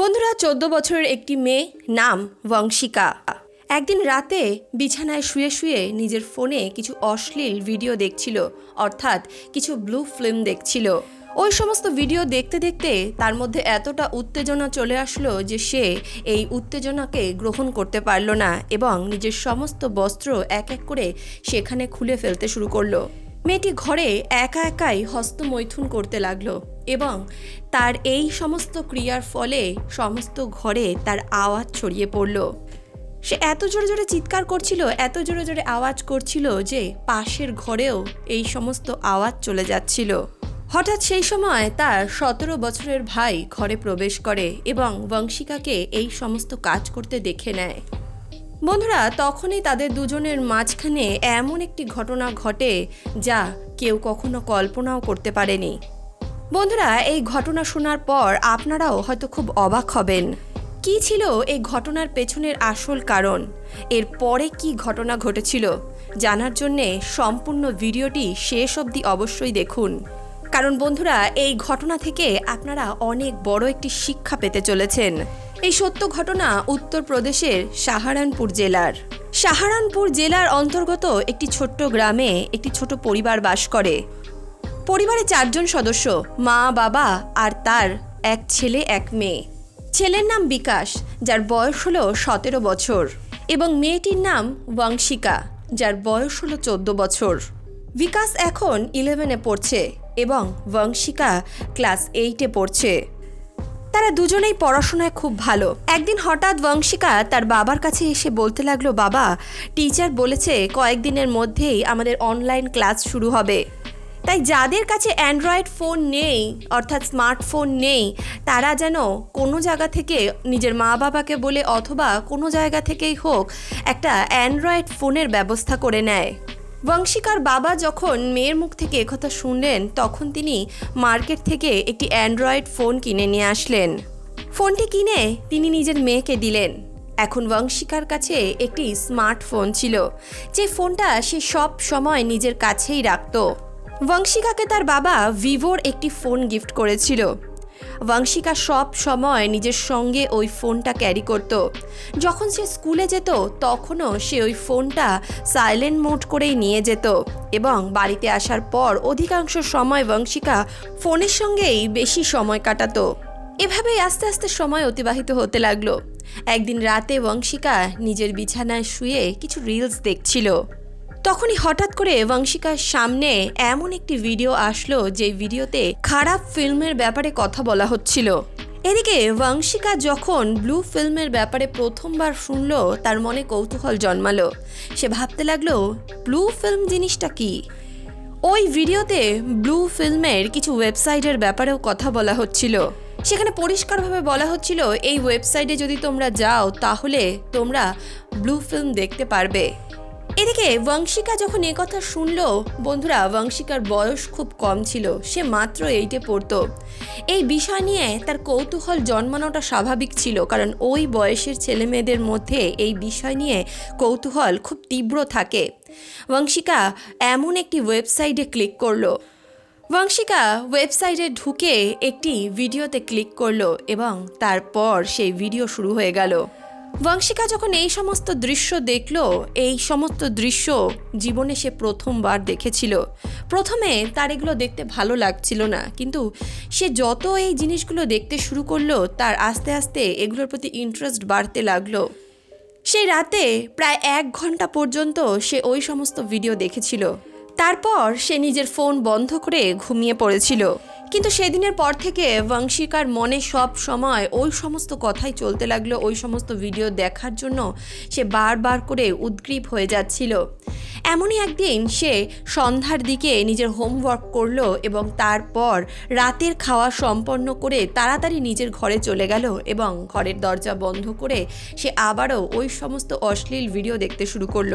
বন্ধুরা, চোদ্দ বছরের একটি মেয়ে নাম বংশিকা একদিন রাতে বিছানায় শুয়ে শুয়ে নিজের ফোনে কিছু অশ্লীল ভিডিও দেখছিল, অর্থাৎ কিছু ব্লু ফিল্ম দেখছিল। ওই সমস্ত ভিডিও দেখতে দেখতে তার মধ্যে এতটা উত্তেজনা চলে আসলো যে সে এই উত্তেজনাকে গ্রহণ করতে পারল না এবং নিজের সমস্ত বস্ত্র এক এক করে সেখানে খুলে ফেলতে শুরু করল। মেয়েটি ঘরে একা একাই হস্তমৈথুন করতে লাগল। এবং তার এই সমস্ত ক্রিয়ার ফলে সমস্ত ঘরে তার আওয়াজ ছড়িয়ে পড়ল। সে এত জোরে জোরে চিৎকার করছিল, এত জোরে জোরে আওয়াজ করছিল যে পাশের ঘরেও এই সমস্ত আওয়াজ চলে যাচ্ছিল। হঠাৎ সেই সময় তার সতেরো বছরের ভাই ঘরে প্রবেশ করে এবং বংশিকাকে এই সমস্ত কাজ করতে দেখে নেয়। বন্ধুরা, তখনই তাদের দুজনের মাঝখানে এমন একটি ঘটনা ঘটে যা কেউ কখনো কল্পনাও করতে পারেনি। বন্ধুরা, এই ঘটনা শোনার পর আপনারাও হয়তো খুব অবাক হবেন। কি ছিল এই ঘটনার পেছনের আসল কারণ? এর পরে কি ঘটনা ঘটেছিল? জানার জন্যে সম্পূর্ণ ভিডিওটি শেষ অবধি অবশ্যই দেখুন। কারণ বন্ধুরা, এই ঘটনা থেকে আপনারা অনেক বড় একটি শিক্ষা পেতে চলেছেন। এই সত্য ঘটনা উত্তরপ্রদেশের সাহারানপুর জেলার। সাহারানপুর জেলার অন্তর্গত একটি ছোট্ট গ্রামে একটি ছোট পরিবার বাস করে। পরিবারে চারজন সদস্য, মা, বাবা আর তার এক ছেলে, এক মেয়ে। ছেলের নাম বিকাশ, যার বয়স হলো সতেরো বছর, এবং মেয়েটির নাম বংশিকা যার বয়স হলো চোদ্দ বছর। বিকাশ এখন ইলেভেনে পড়ছে এবং বংশিকা ক্লাস এইটে পড়ছে। তারা দুজনেই পড়াশোনায় খুব ভালো। একদিন হঠাৎ বংশিকা তার বাবার কাছে এসে বলতে লাগল, বাবা টিচার বলেছে কয়েকদিনের মধ্যেই আমাদের অনলাইন ক্লাস শুরু হবে। তাই যাদের কাছে অ্যান্ড্রয়েড ফোন নেই, অর্থাৎ স্মার্টফোন নেই, তারা যেন কোনো জায়গা থেকে নিজের মা বাবাকে বলে অথবা কোনো জায়গা থেকেই হোক একটা অ্যান্ড্রয়েড ফোনের ব্যবস্থা করে নেয়। বংশিকার বাবা যখন মেয়ের মুখ থেকে একথা শুনলেন, তখন তিনি মার্কেট থেকে একটি অ্যান্ড্রয়েড ফোন কিনে নিয়ে আসলেন। ফোনটি কিনে তিনি নিজের মেয়েকে দিলেন। এখন বংশিকার কাছে একটি স্মার্টফোন ছিল, যে ফোনটা সে সব সময় নিজের কাছেই রাখতো। বংশিকাকে তার বাবা ভিভোর একটি ফোন গিফট করেছিল। বংশিকা সব সময় নিজের সঙ্গে ওই ফোনটা ক্যারি করত। যখন সে স্কুলে যেত, তখনও সে ওই ফোনটা সাইলেন্ট মোড করেই নিয়ে যেত এবং বাড়িতে আসার পর অধিকাংশ সময় বংশিকা ফোনের সঙ্গেই বেশি সময় কাটাতো। এভাবেই আস্তে আস্তে সময় অতিবাহিত হতে লাগল। একদিন রাতে বংশিকা নিজের বিছানায় শুয়ে কিছু রিলস দেখছিল। তখনই হঠাৎ করে বংশিকার সামনে এমন একটি ভিডিও আসলো যে ভিডিওতে খারাপ ফিল্মের ব্যাপারে কথা বলা হচ্ছিল। এদিকে বংশিকা যখন ব্লু ফিল্মের ব্যাপারে প্রথমবার শুনলো, তার মনে কৌতূহল জন্মালো। সে ভাবতে লাগল, ব্লু ফিল্ম জিনিসটা কি? ওই ভিডিওতে ব্লু ফিল্মের কিছু ওয়েবসাইটের ব্যাপারেও কথা বলা হচ্ছিল। সেখানে পরিষ্কারভাবে বলা হচ্ছিল, এই ওয়েবসাইটে যদি তোমরা যাও, তাহলে তোমরা ব্লু ফিল্ম দেখতে পারবে। এদিকে বংশিকা যখন এ কথা শুনলো, বন্ধুরা বংশিকার বয়স খুব কম ছিল। সে মাত্র এইটে পড়তো। এই বিষয় নিয়ে তার কৌতূহল জন্মানোটা স্বাভাবিক ছিল, কারণ ওই বয়সের ছেলে মেয়েদের মধ্যে এই বিষয় নিয়ে কৌতূহল খুব তীব্র থাকে। বংশিকা এমন একটি ওয়েবসাইটে ক্লিক করল। বংশিকা ওয়েবসাইটে ঢুকে একটি ভিডিওতে ক্লিক করল এবং তারপর সেই ভিডিও শুরু হয়ে গেল। বংশিকা যখন এই সমস্ত দৃশ্য দেখল, এই সমস্ত দৃশ্য জীবনে সে প্রথমবার দেখেছিল। প্রথমে তার এগুলো দেখতে ভালো লাগছিল না, কিন্তু সে যত এই জিনিসগুলো দেখতে শুরু করল, তার আস্তে আস্তে এগুলোর প্রতি ইন্টারেস্ট বাড়তে লাগল। সেই রাতে প্রায় এক ঘণ্টা পর্যন্ত সে ওই সমস্ত ভিডিও দেখেছিল। তারপর সে নিজের ফোন বন্ধ করে ঘুমিয়ে পড়েছিল। কিন্তু সেদিনের পর থেকে বংশিকার মনে সব সময় ওই সমস্ত কথাই চলতে লাগল, ওই সমস্ত ভিডিও দেখার জন্য সে বারবার করে উদ্গ্রীব হয়ে যাচ্ছিল। এমনই একদিন সে সন্ধ্যার দিকে নিজের হোমওয়ার্ক করল এবং তারপর রাতের খাওয়া সম্পন্ন করে তাড়াতাড়ি নিজের ঘরে চলে গেল এবং ঘরের দরজা বন্ধ করে সে আবারও ওই সমস্ত অশ্লীল ভিডিও দেখতে শুরু করল।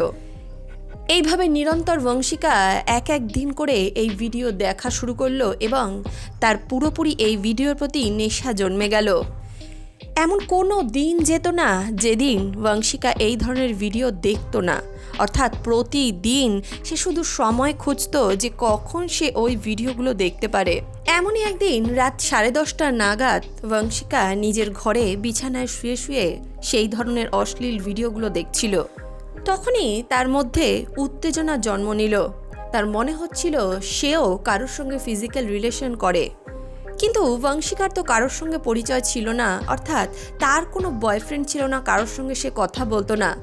এইভাবে নিরন্তর বংশিকা এক এক দিন করে এই ভিডিও দেখা শুরু করল এবং তার পুরোপুরি এই ভিডিওর প্রতি নেশা জন্মে গেল। এমন কোনো দিন যেত না যেদিন বংশিকা এই ধরনের ভিডিও দেখত না। অর্থাৎ প্রতিদিন সে শুধু সময় খুঁজতো যে কখন সে ওই ভিডিওগুলো দেখতে পারে। এমনই একদিন রাত সাড়ে দশটা নাগাদ বংশিকা নিজের ঘরে বিছানায় শুয়ে শুয়ে সেই ধরনের অশ্লীল ভিডিওগুলো দেখছিল। তখনই তার মধ্যে উত্তেজনা জন্ম নিল। তার মনে হচ্ছিল সেও কারোর সঙ্গে ফিজিক্যাল রিলেশন করে। কিন্তু বংশীকার তো কারোর সঙ্গে পরিচয় ছিল না, অর্থাৎ তার কোনো বয়ফ্রেন্ড ছিল না, কারোর সঙ্গে সে কথা বলতো না।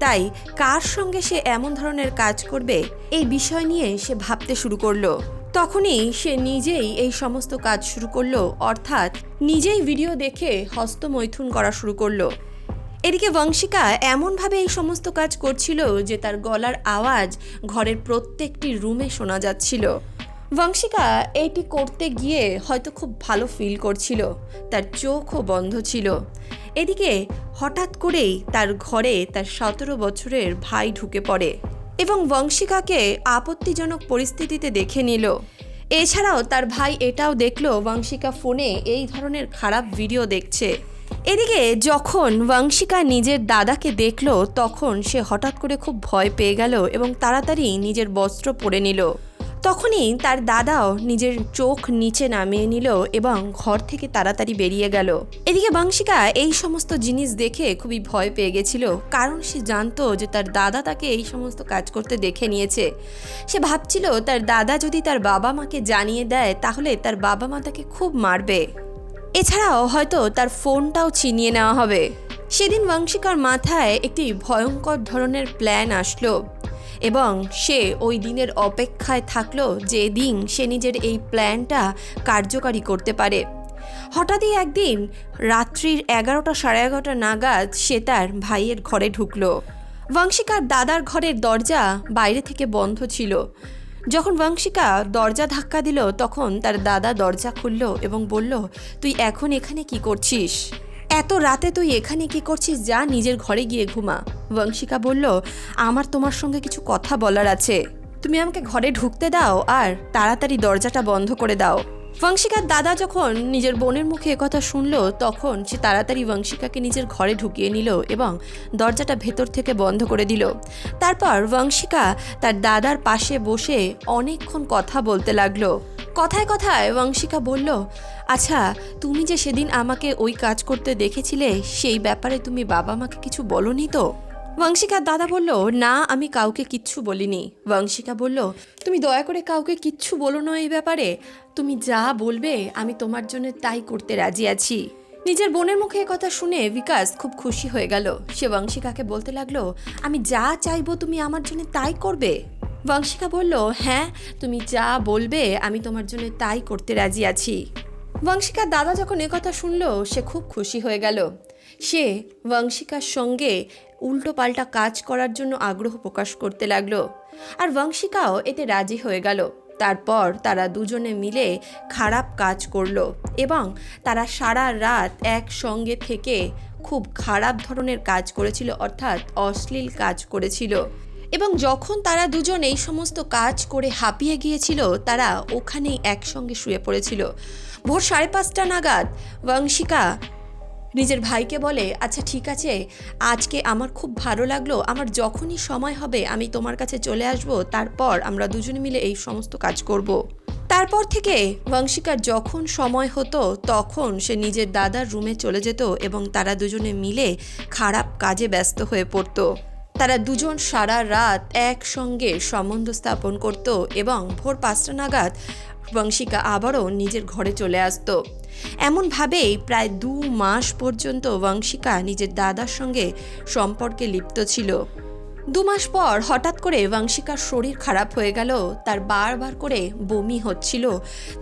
তাই কার সঙ্গে সে এমন ধরনের কাজ করবে, এই বিষয় নিয়ে সে ভাবতে শুরু করল। তখনই সে নিজেই এই সমস্ত কাজ শুরু করল, অর্থাৎ নিজেই ভিডিও দেখে হস্তমৈথুন করা শুরু করল। এদিকে বংশিকা এমনভাবে এই সমস্ত কাজ করছিল যে তার গলার আওয়াজ ঘরের প্রত্যেকটি রুমে শোনা যাচ্ছিল। বংশিকা এটি করতে গিয়ে হয়তো খুব ভালো ফিল করছিল। তার চোখও বন্ধ ছিল। এদিকে হঠাৎ করেই তার ঘরে তার সতেরো বছরের ভাই ঢুকে পড়ে এবং বংশিকাকে আপত্তিজনক পরিস্থিতিতে দেখে নিল। এছাড়াও তার ভাই এটাও দেখল বংশিকা ফোনে এই ধরনের খারাপ ভিডিও দেখছে। এদিকে যখন বংশিকা নিজের দাদাকে দেখল, তখন সে হঠাৎ করে খুব ভয় পেয়ে গেল এবং তাড়াতাড়ি নিজের বস্ত্র পরে নিল। তখনই তার দাদাও নিজের চোখ নিচে নামিয়ে নিল এবং ঘর থেকে তাড়াতাড়ি বেরিয়ে গেল। এদিকে বংশিকা এই সমস্ত জিনিস দেখে খুবই ভয় পেয়ে গেছিল, কারণ সে জানতো যে তার দাদা তাকে এই সমস্ত কাজ করতে দেখে নিয়েছে। সে ভাবছিল, তার দাদা যদি তার বাবা মাকে জানিয়ে দেয়, তাহলে তার বাবা মা তাকে খুব মারবে। এছাড়াও হয়তো তার ফোনটাও ছিনিয়ে নেওয়া হবে। সেদিন বংশিকার মাথায় একটি ভয়ঙ্কর ধরনের প্ল্যান আসলো এবং সে ওই দিনের অপেক্ষায় থাকল যে দিন সে নিজের এই প্ল্যানটা কার্যকারী করতে পারে। হঠাৎই একদিন রাত্রির এগারোটা সাড়ে এগারোটা নাগাদ সে তার ভাইয়ের ঘরে ঢুকলো। বংশিকার দাদার ঘরের দরজা বাইরে থেকে বন্ধ ছিল। যখন বংশিকা দরজা ধাক্কা দিল, তখন তার দাদা দরজা খুলল এবং বলল, তুই এখন এখানে কি করছিস? এত রাতে তুই এখানে কি করছিস? যা নিজের ঘরে গিয়ে ঘুমা। বংশিকা বলল, আমার তোমার সঙ্গে কিছু কথা বলার আছে। তুমি আমাকে ঘরে ঢুকতে দাও আর তাড়াতাড়ি দরজাটা বন্ধ করে দাও। বংশিকার দাদা যখন নিজের বোনের মুখে একথা শুনলো, তখন সে তাড়াতাড়ি বংশিকাকে নিজের ঘরে ঢুকিয়ে নিল এবং দরজাটা ভেতর থেকে বন্ধ করে দিল। তারপর বংশিকা তার দাদার পাশে বসে অনেকক্ষণ কথা বলতে লাগল। কথায় কথায় বংশিকা বলল আচ্ছা তুমি যে সেদিন আমাকে ওই কাজ করতে দেখেছিলে, সেই ব্যাপারে তুমি বাবা মাকে কিছু বলনি তো? বংশিকার দাদা বলল, না, আমি কাউকে কিচ্ছু বলিনি। বংশিকা বলল, তুমি দয়া করে কাউকে কিচ্ছু বলো না এই ব্যাপারে। তুমি যা বলবে, আমি তোমার জন্য তাই করতে রাজি আছি। নিজের বোনের মুখে কথা শুনে বিকাশ খুব খুশি হয়ে গেল। সে বংশিকাকে বলতে লাগল, আমি যা চাইব, তুমি আমার জন্য তাই করবে? বংশিকা বলল হ্যাঁ তুমি যা বলবে, আমি তোমার জন্য তাই করতে রাজি আছি। বংশিকার দাদা যখন কথা শুনলো, সে খুব খুশি হয়ে গেল। সে বংশিকার সঙ্গে উল্টো পাল্টা কাজ করার জন্য আগ্রহ প্রকাশ করতে লাগল। আর বংশিকাও এতে রাজি হয়ে গেল। তারপর তারা দুজনে মিলে খারাপ কাজ করল এবং তারা সারা রাত একসঙ্গে থেকে খুব খারাপ ধরনের কাজ করেছিল, অর্থাৎ অশ্লীল কাজ করেছিল। এবং যখন তারা দুজন এই সমস্ত কাজ করে হাঁপিয়ে গিয়েছিল, তারা ওখানেই একসঙ্গে শুয়ে পড়েছিল। ভোর সাড়ে পাঁচটা নাগাদ বংশিকা নিজের ভাইকে বলে আচ্ছা ঠিক আছে, আজকে আমার খুব ভালো লাগল, আমার যখনই সময় হবে আমি তোমার কাছে চলে আসব, তারপর আমরা দুজনে মিলে এই সমস্ত কাজ করব। তারপর থেকে বংশিকার যখন সময় হতো, তখন সে নিজের দাদার রুমে চলে যেত এবং তারা দুজনে মিলে খারাপ কাজে ব্যস্ত হয়ে পড়তো তারা দুজন সারা রাত একসঙ্গে সম্বন্ধ স্থাপন করত এবং ভোর পাঁচটা নাগাদ বংশিকা আবারও নিজের ঘরে চলে আসত। এমনভাবেই প্রায় দু মাস পর্যন্ত বংশিকা নিজের দাদার সঙ্গে সম্পর্কে লিপ্ত ছিল। দু মাস পর হঠাৎ করে বংশিকার শরীর খারাপ হয়ে গেল। তার বারবার করে বমি হচ্ছিল,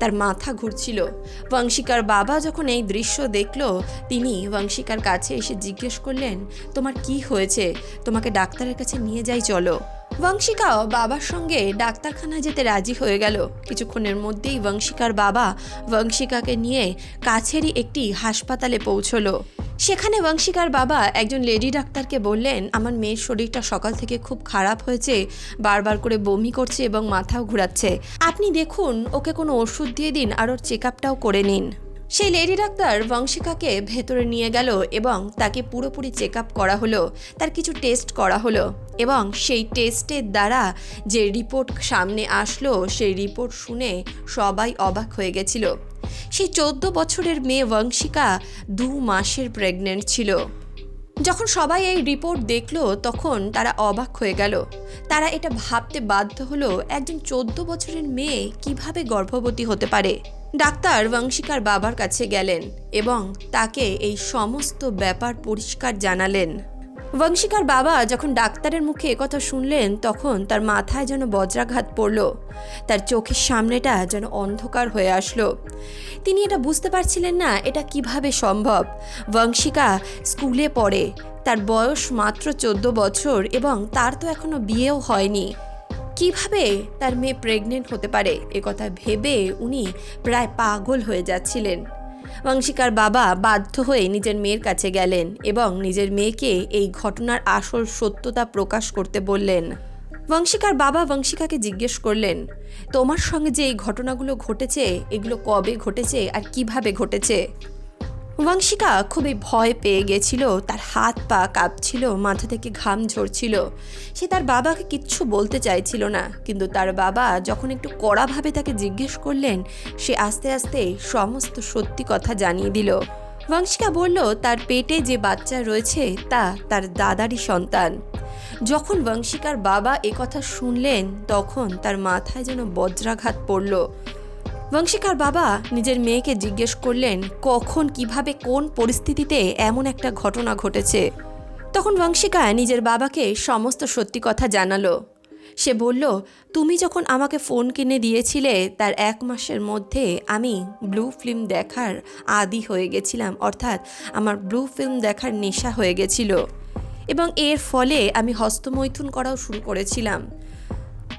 তার মাথা ঘুরছিল। বংশিকার বাবা যখন এই দৃশ্য দেখল, তিনি বংশিকার কাছে এসে জিজ্ঞেস করলেন, তোমার কি হয়েছে? তোমাকে ডাক্তারের কাছে নিয়ে যাই, চলো। বংশিকাও বাবার সঙ্গে ডাক্তারখানায় যেতে রাজি হয়ে গেল। কিছুক্ষণের মধ্যেই বংশিকার বাবা বংশিকাকে নিয়ে কাছেরই একটি হাসপাতালে পৌঁছলো। সেখানে বংশিকার বাবা একজন লেডি ডাক্তারকে বললেন, আমার মেয়ের শরীরটা সকাল থেকে খুব খারাপ হয়েছে, বারবার করে বমি করছে এবং মাথাও ঘুরাচ্ছে। আপনি দেখুন, ওকে কোনো ওষুধ দিয়ে দিন আর ওর চেক আপটাও করে নিন। সেই লেডি ডাক্তার বংশিকাকে ভেতরে নিয়ে গেল এবং তাকে পুরোপুরি চেক আপ করা হলো, তার কিছু টেস্ট করা হলো এবং সেই টেস্টের দ্বারা যে রিপোর্ট সামনে আসলো, সেই রিপোর্ট শুনে সবাই অবাক হয়ে গেছিল। সেই চোদ্দ বছরের মেয়ে বংশিকা দু মাসের প্রেগনেন্ট ছিল। যখন সবাই এই রিপোর্ট দেখল, তখন তারা অবাক হয়ে গেল। তারা এটা ভাবতে বাধ্য হলো, একজন চোদ্দ বছরের মেয়ে কীভাবে গর্ভবতী হতে পারে? ডাক্তার বংশিকার বাবার কাছে গেলেন এবং তাকে এই সমস্ত ব্যাপার পরিষ্কার জানালেন। বংশিকার বাবা যখন ডাক্তারের মুখে একথা শুনলেন, তখন তার মাথায় যেন বজ্রাঘাত পড়ল। তার চোখের সামনেটা যেন অন্ধকার হয়ে আসলো। তিনি এটা বুঝতে পারছিলেন না, এটা কীভাবে সম্ভব। বংশিকা স্কুলে পড়ে। তার বয়স মাত্র চোদ্দ বছর এবং তার তো এখনও বিয়েও হয়নি। কীভাবে তার মেয়ে প্রেগনেন্ট হতে পারে, এ কথা ভেবে উনি প্রায় পাগল হয়ে যাচ্ছিলেন। বংশিকার বাবা বাধ্য হয়ে নিজের মেয়ের কাছে গেলেন এবং নিজের মেয়েকে এই ঘটনার আসল সত্যতা প্রকাশ করতে বললেন। বংশিকার বাবা বংশিকাকে জিজ্ঞেস করলেন, তোমার সঙ্গে যে এই ঘটনাগুলো ঘটেছে, এগুলো কবে ঘটেছে আর কীভাবে ঘটেছে? বংশিকা খুবই ভয় পেয়ে গেছিল। তার হাত পা কাঁপছিল, মাথা থেকে ঘাম ঝরছিল। সে তার বাবাকে কিচ্ছু বলতে চাইছিল না। কিন্তু তার বাবা যখন একটু কড়াভাবে তাকে জিজ্ঞেস করলেন, সে আস্তে আস্তে সমস্ত সত্যি কথা জানিয়ে দিল। বংশিকা বলল, তার পেটে যে বাচ্চা রয়েছে, তা তার দাদারই সন্তান। যখন বংশিকার বাবা একথা শুনলেন, তখন তার মাথায় যেন বজ্রাঘাত পড়ল। বংশিকার বাবা নিজের মেয়েকে জিজ্ঞেস করলেন, কখন, কীভাবে, কোন পরিস্থিতিতে এমন একটা ঘটনা ঘটেছে? তখন বংশিকা নিজের বাবাকে সমস্ত সত্যি কথা জানালো। সে বলল, তুমি যখন আমাকে ফোন কিনে দিয়েছিলে, তার এক মাসের মধ্যে আমি ব্লু ফিল্ম দেখার আদি হয়ে গেছিলাম, অর্থাৎ আমার ব্লু ফিল্ম দেখার নেশা হয়ে গেছিল। এবং এর ফলে আমি হস্তমৈথুন করাও শুরু করেছিলাম।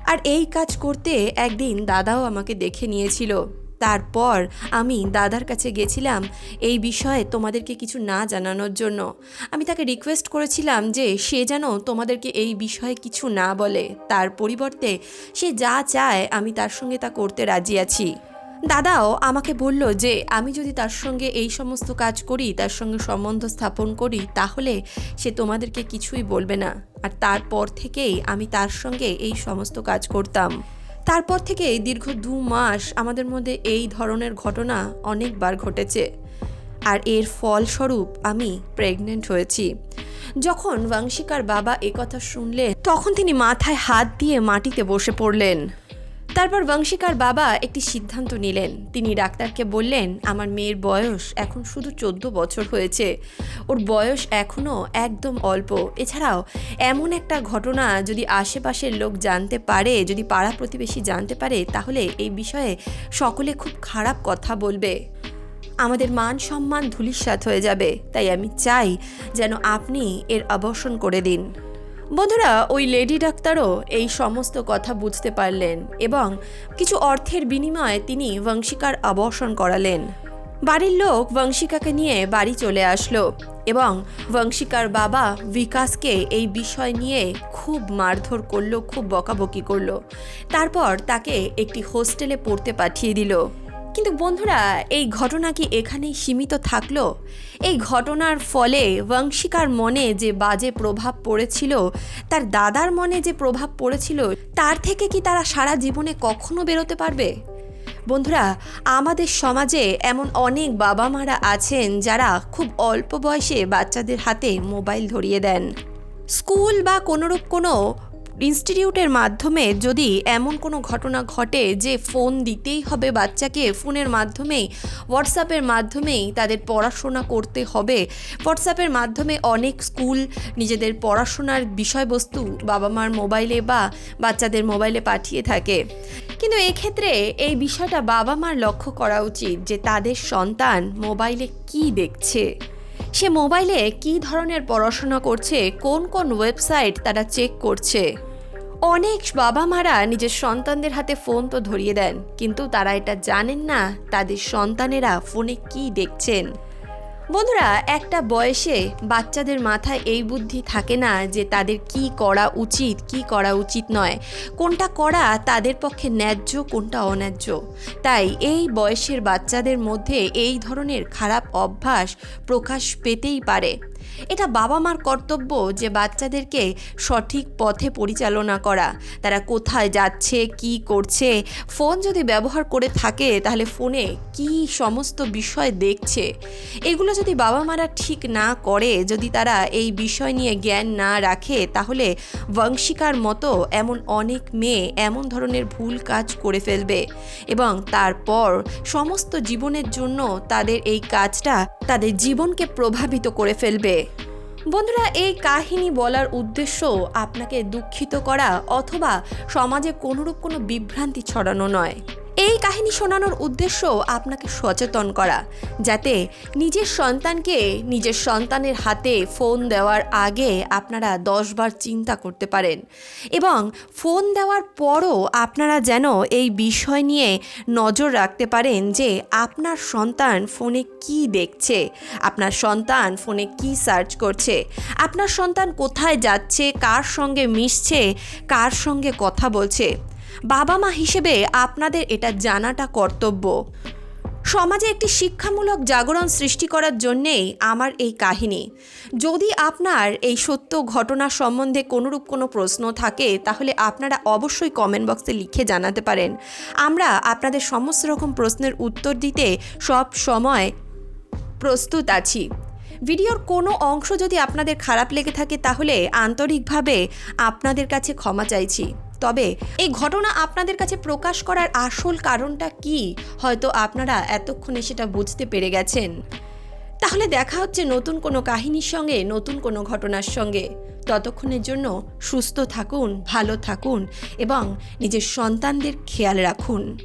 আর এই কাজ করতে একদিন দাদাও আমাকে দেখে নিয়েছিল। তারপর আমি দাদার কাছে গেছিলাম এই বিষয়ে তোমাদেরকে কিছু না জানানোর জন্য। আমি তাকে রিকোয়েস্ট করেছিলাম যে সে যেন তোমাদেরকে এই বিষয়ে কিছু না বলে। তার পরিবর্তে সে যা চায় আমি তার সঙ্গে তা করতে রাজি আছি। দাদাও আমাকে বলল যে, আমি যদি তার সঙ্গে এই সমস্ত কাজ করি, তার সঙ্গে সম্বন্ধ স্থাপন করি, তাহলে সে তোমাদেরকে কিছুই বলবে না। আর তারপর থেকেই আমি তার সঙ্গে এই সমস্ত কাজ করতাম। তারপর থেকে দীর্ঘ দু মাস আমাদের মধ্যে এই ধরনের ঘটনা অনেকবার ঘটেছে। আর এর ফলস্বরূপ আমি প্রেগনেন্ট হয়েছি। যখন বংশিকার বাবা একথা শুনলেন, তখন তিনি মাথায় হাত দিয়ে মাটিতে বসে পড়লেন। তারপর বংশিকার বাবা একটি সিদ্ধান্ত নিলেন। তিনি ডাক্তারকে বললেন, আমার মেয়ের বয়স এখন শুধু চোদ্দ বছর হয়েছে। ওর বয়স এখনও একদম অল্প। এছাড়াও এমন একটা ঘটনা যদি আশেপাশের লোক জানতে পারে, যদি পাড়া প্রতিবেশী জানতে পারে, তাহলে এই বিষয়ে সকলে খুব খারাপ কথা বলবে। আমাদের মান সম্মান ধুলিস্বাত হয়ে যাবে। তাই আমি চাই যেন আপনি এর অবসন করে দিন। বন্ধুরা, ওই লেডি ডাক্তারও এই সমস্ত কথা বুঝতে পারলেন এবং কিছু অর্থের বিনিময়ে তিনি বংশিকার আবর্ষণ করালেন। বাড়ির লোক বংশিকাকে নিয়ে বাড়ি চলে আসলো এবং বংশিকার বাবা বিকাশকে এই বিষয় নিয়ে খুব মারধর করল, খুব বকাবকি করল। তারপর তাকে একটি হোস্টেলে পড়তে পাঠিয়ে দিল। কিন্তু বন্ধুরা, এই ঘটনা কি এখানেই সীমিত থাকল? এই ঘটনার ফলে বংশিকার মনে যে বাজে প্রভাব পড়েছিল, তার দাদার মনে যে প্রভাব পড়েছিল, তার থেকে কি তারা সারা জীবনে কখনো বেরোতে পারবে? বন্ধুরা, আমাদের সমাজে এমন অনেক বাবা মারা আছেন যারা খুব অল্প বয়সে বাচ্চাদের হাতে মোবাইল ধরিয়ে দেন। স্কুল বা কোনোরূপ কোনো ইনস্টিটিউটের মাধ্যমে যদি এমন কোনো ঘটনা ঘটে যে ফোন দিতেই হবে বাচ্চাকে, ফোনের মাধ্যমেই, হোয়াটসঅ্যাপের মাধ্যমেই তাদের পড়াশোনা করতে হবে। হোয়াটসঅ্যাপের মাধ্যমে অনেক স্কুল নিজেদের পড়াশোনার বিষয়বস্তু বাবা মার মোবাইলে বা বাচ্চাদের মোবাইলে পাঠিয়ে থাকে। কিন্তু এক্ষেত্রে এই বিষয়টা বাবা মার লক্ষ্য করা উচিত যে তাদের সন্তান মোবাইলে কি দেখছে। সে মোবাইলে কী ধরনের পড়াশোনা করছে, কোন কোন ওয়েবসাইট তারা চেক করছে। অনেক বাবা মারা নিজের সন্তানদের হাতে ফোন তো ধরিয়ে দেন, কিন্তু তারা এটা জানেন না তাদের সন্তানেরা ফোনে কি দেখছেন। বন্ধুরা, একটা বয়সে বাচ্চাদের মাথায় এই বুদ্ধি থাকে না যে তাদের কি করা উচিত, কি করা উচিত নয়। কোনটা করা তাদের পক্ষে ন্যায্য, কোনটা অন্যায্য। তাই এই বয়সের বাচ্চাদের মধ্যে এই ধরনের খারাপ অভ্যাস প্রকাশ পেতেই পারে। এটা বাবা মার কর্তব্য যে বাচ্চাদেরকে সঠিক পথে পরিচালনা করা। তারা কোথায় যাচ্ছে, কি করছে, ফোন যদি ব্যবহার করে থাকে তাহলে ফোনে কি সমস্ত বিষয় দেখছে। এগুলো যদি বাবা মারা ঠিক না করে, যদি তারা এই বিষয় নিয়ে জ্ঞান না রাখে, তাহলে বংশিকার মতো এমন অনেক মেয়ে এমন ধরনের ভুল কাজ করে ফেলবে এবং তারপর সমস্ত জীবনের জন্য তাদের এই কাজটা তাদের জীবনকে প্রভাবিত করে ফেলবে। বন্ধুরা, এই কাহিনী বলার উদ্দেশ্য আপনাকে দুঃখিত করা অথবা সমাজে কোনোরূপ কোনো বিভ্রান্তি ছড়ানো নয়। এই কাহিনী শোনানোর উদ্দেশ্য আপনাকে সচেতন করা, যাতে নিজের সন্তানকে নিজের সন্তানের হাতে ফোন দেওয়ার আগে আপনারা দশবার চিন্তা করতে পারেন এবং ফোন দেওয়ার পরও আপনারা যেন এই বিষয় নিয়ে নজর রাখতে পারেন যে আপনার সন্তান ফোনে কি দেখছে, আপনার সন্তান ফোনে কি সার্চ করছে, আপনার সন্তান কোথায় যাচ্ছে, কার সঙ্গে মিশছে, কার সঙ্গে কথা বলছে। বাবা মা হিসেবে আপনাদের এটা জানাটা কর্তব্য। সমাজে একটি শিক্ষামূলক জাগরণ সৃষ্টি করার জন্যেই আমার এই কাহিনী। যদি আপনার এই সত্য ঘটনা সম্বন্ধে কোনোরূপ কোনো প্রশ্ন থাকে, তাহলে আপনারা অবশ্যই কমেন্ট বক্সে লিখে জানাতে পারেন। আমরা আপনাদের সমস্ত রকম প্রশ্নের উত্তর দিতে সব সময় প্রস্তুত আছি। ভিডিওর কোনো অংশ যদি আপনাদের খারাপ লেগে থাকে, তাহলে আন্তরিকভাবে আপনাদের কাছে ক্ষমা চাইছি। তবে এই ঘটনা আপনাদের কাছে প্রকাশ করার আসল কারণটা কি? হয়তো আপনারা এতক্ষণে সেটা বুঝতে পেরে গেছেন। তাহলে দেখা হচ্ছে নতুন কোনো কাহিনীর সঙ্গে, নতুন কোনো ঘটনার সঙ্গে। ততক্ষণের জন্য সুস্থ থাকুন, ভালো থাকুন এবং নিজের সন্তানদের খেয়াল রাখুন।